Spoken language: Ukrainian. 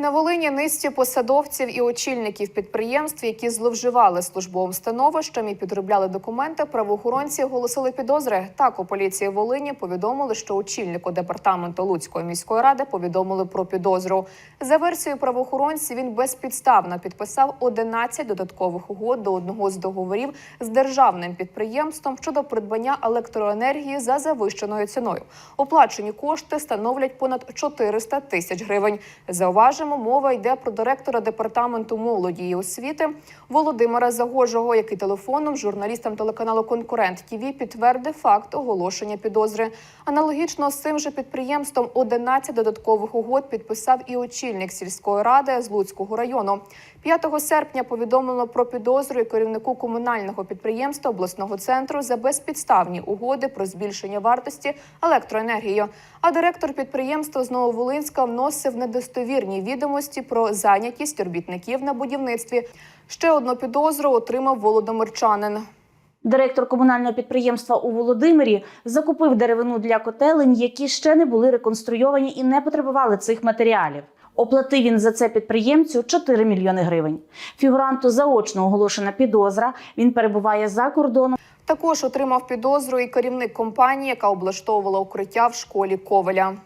На Волині низці посадовців і очільників підприємств, які зловживали службовим становищем і підробляли документи, правоохоронці оголосили підозри. Так у поліції Волині повідомили, що очільнику департаменту Луцької міської ради повідомили про підозру. За версією правоохоронців, він безпідставно підписав 11 додаткових угод до одного з договорів з державним підприємством щодо придбання електроенергії за завищеною ціною. Оплачені кошти становлять понад 400 тисяч гривень. Зауважимо, мова йде про директора департаменту молоді і освіти Володимира Загожого, який телефоном журналістам телеканалу Конкурент ТІВІ підтвердив факт оголошення підозри. Аналогічно з цим же підприємством 11 додаткових угод підписав і очільник сільської ради з Луцького району. 5 серпня повідомлено про підозру і керівнику комунального підприємства обласного центру за безпідставні угоди про збільшення вартості електроенергії. А директор підприємства з Нововолинська вносив недостовірні відомості про зайнятість робітників на будівництві. Ще одну підозру отримав Володимирчанин. Директор комунального підприємства у Володимирі закупив деревину для котелень, які ще не були реконструйовані і не потребували цих матеріалів. Оплатив він за це підприємцю 4 мільйони гривень. Фігуранту заочно оголошена підозра. Він перебуває за кордоном. Також отримав підозру і керівник компанії, яка облаштовувала укриття в школі Ковеля.